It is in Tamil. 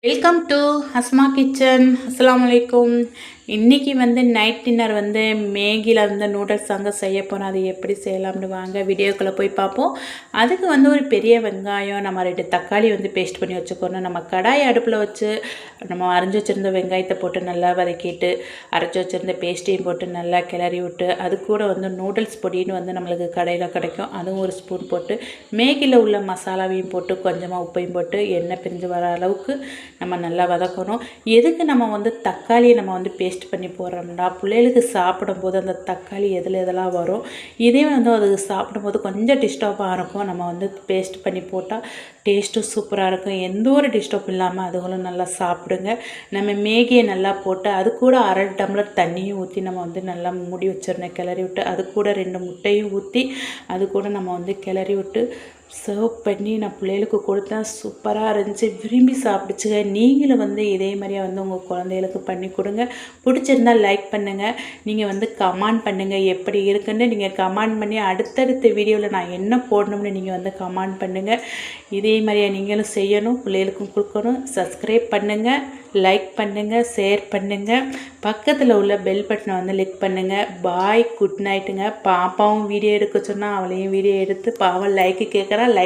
வெல்கம் டு ஹஸ்மா கிச்சன் அஸ்ஸலாமு அலைக்கும் இன்றைக்கி வந்து நைட் டின்னர் வந்து மேகியில் வந்து நூடுல்ஸ் அங்கே செய்ய போகிறோம் அது எப்படி செய்யலாம்னு வாங்க வீடியோக்குள்ளே போய் பார்ப்போம். அதுக்கு வந்து ஒரு பெரிய வெங்காயம் நம்ம ரெண்டு தக்காளி வந்து பேஸ்ட் பண்ணி வச்சுக்கணும். நம்ம கடாய் அடுப்பில் வச்சு நம்ம அரைஞ்சி வச்சுருந்த வெங்காயத்தை போட்டு நல்லா வதக்கிட்டு அரைச்சி வச்சுருந்த பேஸ்ட்டையும் போட்டு நல்லா கிளறி விட்டு அது கூட வந்து நூடுல்ஸ் பொடின்னு வந்து நம்மளுக்கு கடையில் கிடைக்கும். அதுவும் ஒரு ஸ்பூன் போட்டு மேகியில் உள்ள மசாலாவையும் போட்டு கொஞ்சமாக உப்பையும் போட்டு எண்ணெய் பிரிஞ்சு வர அளவுக்கு நம்ம நல்லா வதக்கணும். எதுக்கு நம்ம வந்து தக்காளியை நம்ம வந்து பேஸ்ட் பண்ணி போடுறோம்னா பிள்ளைகளுக்கு சாப்பிடும்போது அந்த தக்காளி எதில் எதெல்லாம் வரும் இதே வந்து அதுக்கு சாப்பிடும்போது கொஞ்சம் டிஸ்டர்பாக இருக்கும். நம்ம வந்து பேஸ்ட் பண்ணி போட்டால் டேஸ்ட்டும் சூப்பராக இருக்கும். எந்த ஒரு டிஸ்டர்ப் இல்லாமல் அதுகளும் நல்லா சாப்பிடுங்க. நம்ம மேகியை நல்லா போட்டு அது கூட அரை டம்ளர் தண்ணியும் ஊற்றி நம்ம வந்து நல்லா மூடி வச்சிடணும். கிளறி விட்டு அது கூட ரெண்டு முட்டையும் ஊற்றி அது கூட நம்ம வந்து கிளறி விட்டு சர்வ் பண்ணி நான் பிள்ளைகளுக்கு கொடுத்தேன். சூப்பராக இருந்துச்சு. விரும்பி சாப்பிடுச்சுங்க. நீங்களும் வந்து இதே மாதிரியே வந்து உங்கள் குழந்தைகளுக்கு பண்ணி கொடுங்க. பிடிச்சிருந்தா லைக் பண்ணுங்கள் நீங்கள் வந்து கமெண்ட் பண்ணுங்கள் எப்படி இருக்குன்னு நீங்கள் கமெண்ட் பண்ணி அடுத்தடுத்த வீடியோவில் நான் என்ன போடணும்னு நீங்கள் வந்து கமெண்ட் பண்ணுங்கள் இது இதே மாதிரியே நீங்களும் செய்யணும் பிள்ளைகளுக்கும் கொடுக்கணும். சப்ஸ்கிரைப் பண்ணுங்கள் லைக் பண்ணுங்கள் ஷேர் பண்ணுங்கள் பக்கத்தில் உள்ள பெல் பட்டனை வந்து லிக் பண்ணுங்கள் பாய் குட் நைட்டுங்க பாப்பாவும் வீடியோ எடுக்க சொன்னால் அவளையும் வீடியோ எடுத்து பாவம் லைக்கு கேட்குறா லைக்